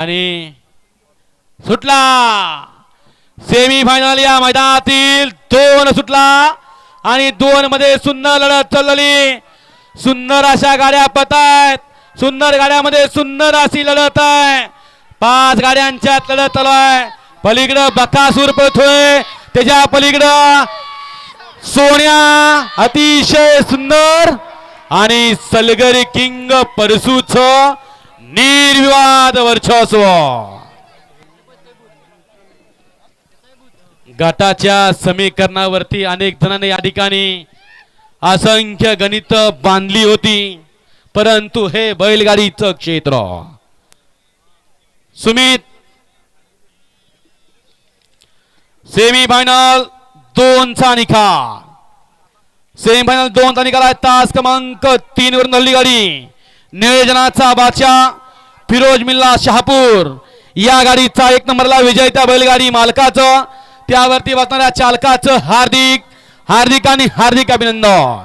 आणि सुटला. Semi final या मैदानातील दोन सुटला आणि दोन मध्ये सुंदर लढत चाललेली सुंदर अशा गाड्या पतायत. सुंदर गाड्यामध्ये सुंदर अशी लढत आहे. पाच गाड्यांच्यात लढत चालू आहे. पलीकडं बकासूर पळतोय. त्याच्या पलीकडं सोन्या अतिशय सुंदर आणि सलगरी किंग परसूच निर्विवाद वर्चस्व. गटाच्या समीकरणावरती अनेक जणांनी या ठिकाणी असंख्य गणित बांधली होती परंतु हे बैलगाडीचं क्षेत्र. सुमित सेमी फायनल दोनचा निकाल. सेमी फायनल दोनचा निकाल आहे. तास क्रमांक तीन वरून हल्ली गाडी. नियोजनाचा बादशाह फिरोज मिल्ला शहापूर. या गाडीचा एक नंबरला विजय त्या बैलगाडी मालकाचं त्यावरती बसणाऱ्या चालकाचं हार्दिक हार्दिक आणि हार्दिक अभिनंदन.